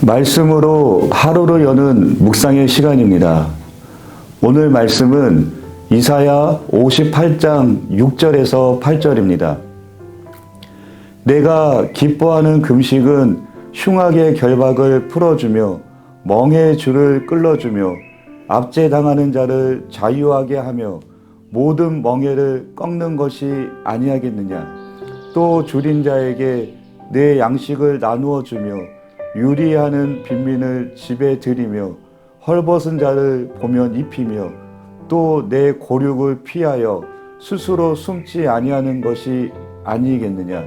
말씀으로 하루를 여는 묵상의 시간입니다. 오늘 말씀은 이사야 58장 6절에서 8절입니다. 내가 기뻐하는 금식은 흉악의 결박을 풀어주며 멍의 줄을 끌어주며 압제당하는 자를 자유하게 하며 모든 멍에를 꺾는 것이 아니하겠느냐 또 줄인 자에게 내 양식을 나누어 주며 유리하는 빈민을 집에 들이며 헐벗은 자를 보면 입히며 또 내 고륙을 피하여 스스로 숨지 아니하는 것이 아니겠느냐?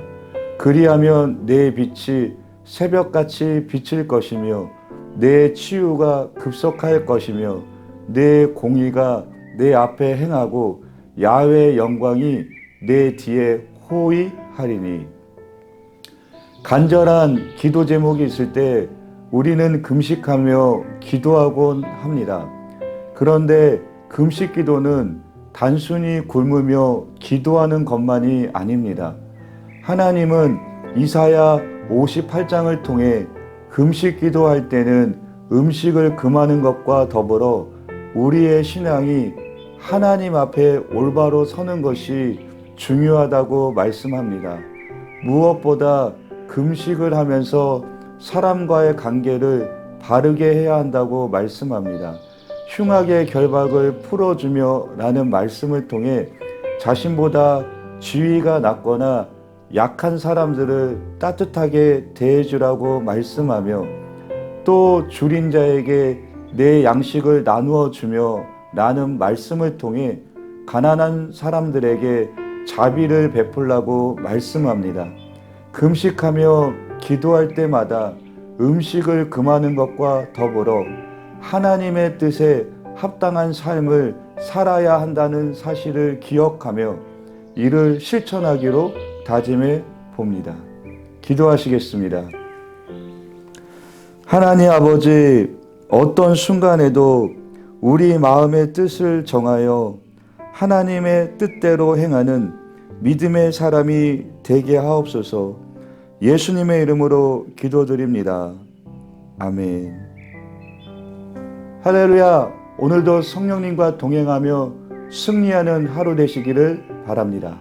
그리하면 내 빛이 새벽같이 비칠 것이며 내 치유가 급속할 것이며 내 공의가 내 앞에 행하고 야외 영광이 내 뒤에 호위하리니 간절한 기도 제목이 있을 때 우리는 금식하며 기도하곤 합니다. 그런데 금식 기도는 단순히 굶으며 기도하는 것만이 아닙니다. 하나님은 이사야 58장을 통해 금식 기도할 때는 음식을 금하는 것과 더불어 우리의 신앙이 하나님 앞에 올바로 서는 것이 중요하다고 말씀합니다. 무엇보다 금식을 하면서 사람과의 관계를 바르게 해야 한다고 말씀합니다. 흉악의 결박을 풀어주며 라는 말씀을 통해 자신보다 지위가 낮거나 약한 사람들을 따뜻하게 대해주라고 말씀하며 또 줄인 자에게 내 양식을 나누어 주며 라는 말씀을 통해 가난한 사람들에게 자비를 베풀라고 말씀합니다. 금식하며 기도할 때마다 음식을 금하는 것과 더불어 하나님의 뜻에 합당한 삶을 살아야 한다는 사실을 기억하며 이를 실천하기로 다짐해 봅니다. 기도하시겠습니다. 하나님 아버지, 어떤 순간에도 우리 마음의 뜻을 정하여 하나님의 뜻대로 행하는 믿음의 사람이 되게 하옵소서 예수님의 이름으로 기도드립니다. 아멘. 할렐루야. 오늘도 성령님과 동행하며 승리하는 하루 되시기를 바랍니다.